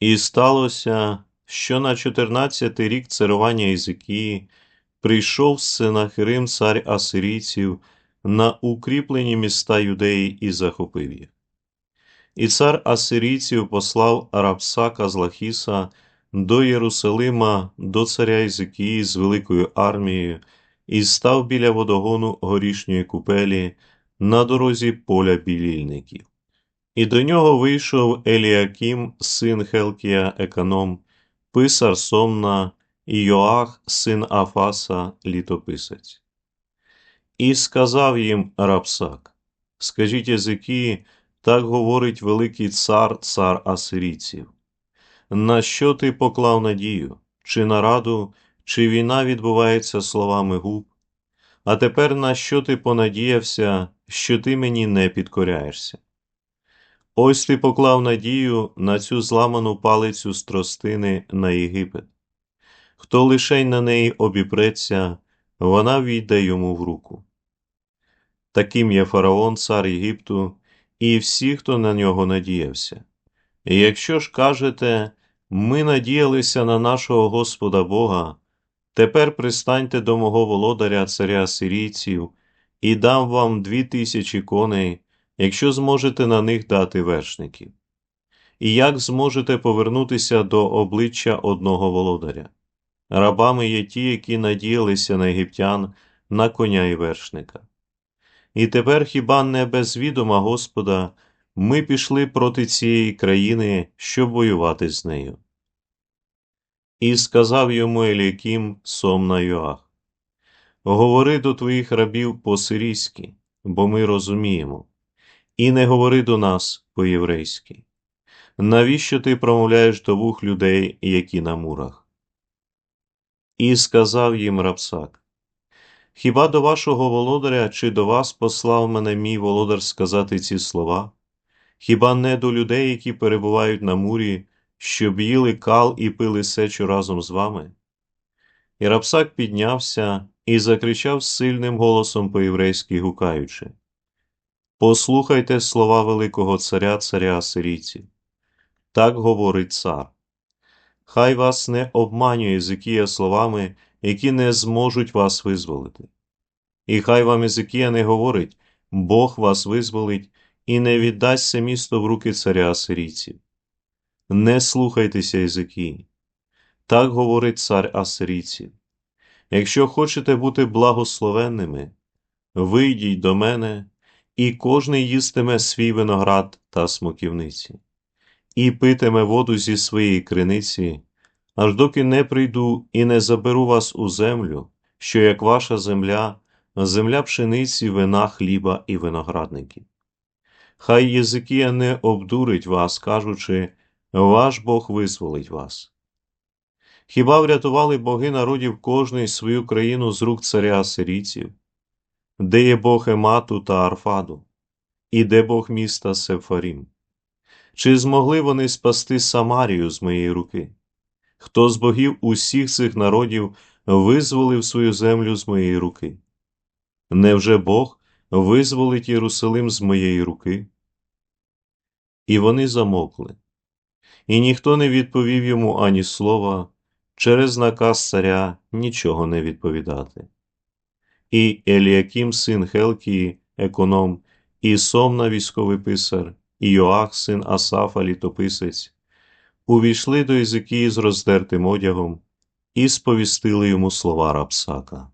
І сталося, що на чотирнадцятий рік царювання Ізикії прийшов Сенахирим цар асирійців на укріплені міста юдеї і захопив їх. І цар асирійців послав Рабсака з Лахіса до Єрусалима, до царя Ізикії з великою армією, і став біля водогону горішньої купелі на дорозі поля білільників. І до нього вийшов Еліакім, син Хелкія, економ, писар Сомна, і Йоах, син Афаса, літописець. І сказав їм Рапсак: Скажіть Єзикії, так говорить великий цар, цар асирійців. На що ти поклав надію, чи на раду, чи війна відбувається словами губ? А тепер на що ти понадіявся, що ти мені не підкоряєшся? Ось ти поклав надію на цю зламану палицю з тростини на Єгипет. Хто лишень на неї обіпреться, вона війде йому в руку. Таким є фараон, цар Єгипту, і всі, хто на нього надіявся. І якщо ж кажете, ми надіялися на нашого Господа Бога, тепер пристаньте до мого володаря, царя сирійців, і дам вам дві тисячі коней, якщо зможете на них дати вершників. І як зможете повернутися до обличчя одного володаря? Рабами є ті, які надіялися на єгиптян, на коня і вершника. І тепер хіба не без відома Господа ми пішли проти цієї країни, щоб воювати з нею. І сказав йому Елікім сом на Йоах Говори до твоїх рабів по-сирійськи, бо ми розуміємо, і не говори до нас по-єврейськи. Навіщо ти промовляєш до вух людей, які на мурах? І сказав їм Рапсак Хіба до вашого володаря чи до вас послав мене мій володар сказати ці слова? Хіба не до людей, які перебувають на мурі, щоб їли кал і пили сечу разом з вами? І Рапсак піднявся і закричав сильним голосом по-єврейськи гукаючи Послухайте слова Великого Царя, царя Асирійців. Так говорить цар. Хай вас не обманює Езекія словами, які не зможуть вас визволити. І хай вам Езекія не говорить Бог вас визволить і не віддасть це місто в руки царя Асирійців. Не слухайтеся Езекії. Так говорить цар Асирійців. Якщо хочете бути благословенними, вийдіть до мене, і кожний їстиме свій виноград та смоківниці, і питиме воду зі своєї криниці, аж доки не прийду і не заберу вас у землю, що як ваша земля, земля пшениці, вина, хліба і виноградників. Хай Єзикія не обдурить вас, кажучи, ваш Бог визволить вас. Хіба врятували боги народів кожний свою країну з рук царя асирійців? Де є Бог Емату та Арфаду, і де Бог міста Сефарім? Чи змогли вони спасти Самарію з моєї руки? Хто з богів усіх цих народів визволив свою землю з моєї руки? Невже Бог визволить Єрусалим з моєї руки? І вони замокли, і ніхто не відповів йому ані слова, через наказ царя нічого не відповідати. І Еліакім, син Хелкії, економ, і Сомна військовий писар, і Йоах, син Асафа, літописець, увійшли до Ізикії з роздертим одягом і сповістили йому слова Рапсака.